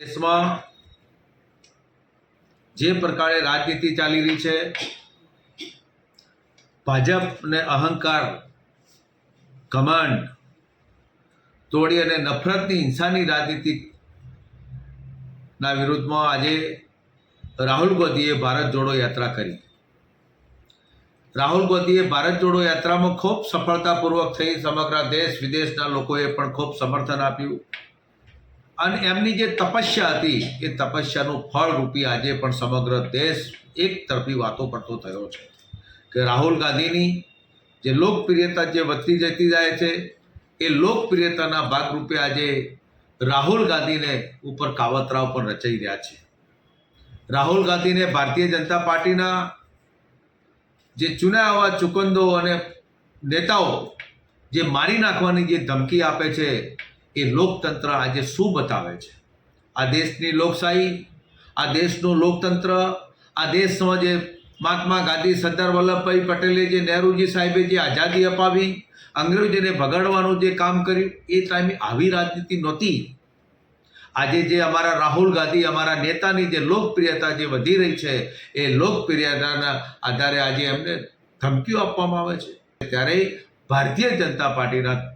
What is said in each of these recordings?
દેશમાં જે પ્રકારે રાજનીતિ ચાલી રહી છે ભાજપને અહંકાર કમાંડ તોડી અને નફરતની હિંસાની રાજનીતિ ના વિરુદ્ધમાં આજે રાહુલ ગાંધીએ ભારત જોડો યાત્રા કરી. રાહુલ ગાંધીએ ભારત જોડો યાત્રામાં ખૂબ સફળતાપૂર્વક થઈ સમગ્ર દેશ વિદેશના લોકોએ પણ ખૂબ સમર્થન આપ્યું. અને એમની જે તપસ્યા હતી, એ તપસ્યાનું ફળ રૂપી આજે પણ સમગ્ર દેશ એક તરફી વાતો કરતો થયો છે. કે રાહુલ ગાંધીની જે લોકપ્રિયતા જે વધતી જતી જાય છે, એ લોકપ્રિયતાના ભાગરૂપે આજે રાહુલ ગાંધીને ઉપર કાવતરાઓ પણ રચાઈ રહ્યા છે. રાહુલ ગાંધીને ભારતીય જનતા પાર્ટીના જે ચુનાવા ચુકંદો અને નેતાઓ જે મારી નાખવાની જે ધમકી આપે છે એ લોકતંત્ર આજે શું બતાવે છે? આ દેશની લોકશાહી, આ દેશનું લોકતંત્ર, આ દેશમાં જે મહાત્મા ગાંધી, સરદાર વલ્લભભાઈ પટેલે જે નહેરુજી સાહેબે જે આઝાદી અપાવી, અંગ્રેજોને ભગાડવાનું જે કામ કર્યું, એ ટાઈમે આવી રાજનીતિ નહોતી. આજે જે અમારા રાહુલ ગાંધી, અમારા નેતાની જે લોકપ્રિયતા જે વધી રહી છે, એ લોકપ્રિયતાના આધારે આજે એમને ધમકીઓ આપવામાં આવે છે. ત્યારે ભારતીય જનતા પાર્ટીના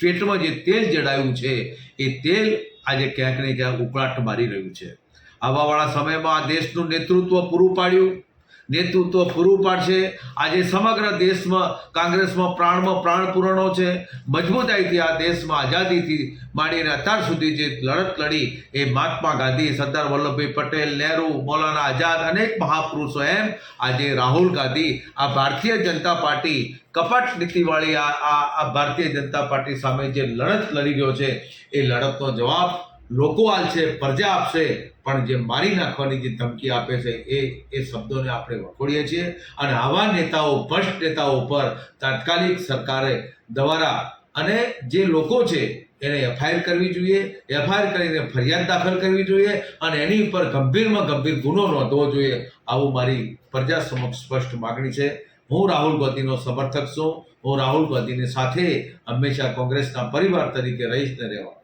પેટમાં જે તેલ જડાયું છે, એ તેલ આજે ક્યાંક ને ક્યાંક ઉકળાટ મારી રહ્યું છે. આવાવાળા સમયમાં આ દેશનું નેતૃત્વ પૂરું પાડ્યું. નેતૃત્વ પૂરું પાડશે. આજે સમગ્ર દેશમાં, કોંગ્રેસમાં પ્રાણમાં પ્રાણ પૂરણો છે. મજબૂતાઈથી આ દેશમાં આઝાદીથી માંડીને અત્યાર સુધી જે લડત લડી, એ મહાત્મા ગાંધી, સરદાર વલ્લભભાઈ પટેલ, નહેરુ, મૌલાના આઝાદ, અનેક મહાપુરુષો એમ આજે રાહુલ ગાંધી, આ ભારતીય જનતા પાર્ટી, કપટ નીતિવાળી આ આ ભારતીય જનતા પાર્ટી સામે જે લડત લડી રહ્યો છે, એ લડતનો જવાબ લોકો આલશે પ્રજા આપશે, પણ જે મારી નાખવાની જે ધમકી આપે છે, એ એ શબ્દોને આપણે વખોડીએ છીએ. અને આવા નેતાઓ, ભ્રષ્ટ નેતાઓ પર તાત્કાલિક સરકારે દ્વારા અને જે લોકો છે, એને એફઆઈઆર કરવી જોઈએ. એફઆઈઆર કરીને ફરિયાદ દાખલ કરવી જોઈએ અને એની ઉપર ગંભીરમાં ગંભીર ગુનો નોંધવો જોઈએ. આવું મારી પ્રજા સમક્ષ સ્પષ્ટ માગણી છે. હું રાહુલ ગાંધીનો સમર્થક છું. હું રાહુલ ગાંધીની સાથે હંમેશા કોંગ્રેસના પરિવાર તરીકે રહીશ ને રહેવા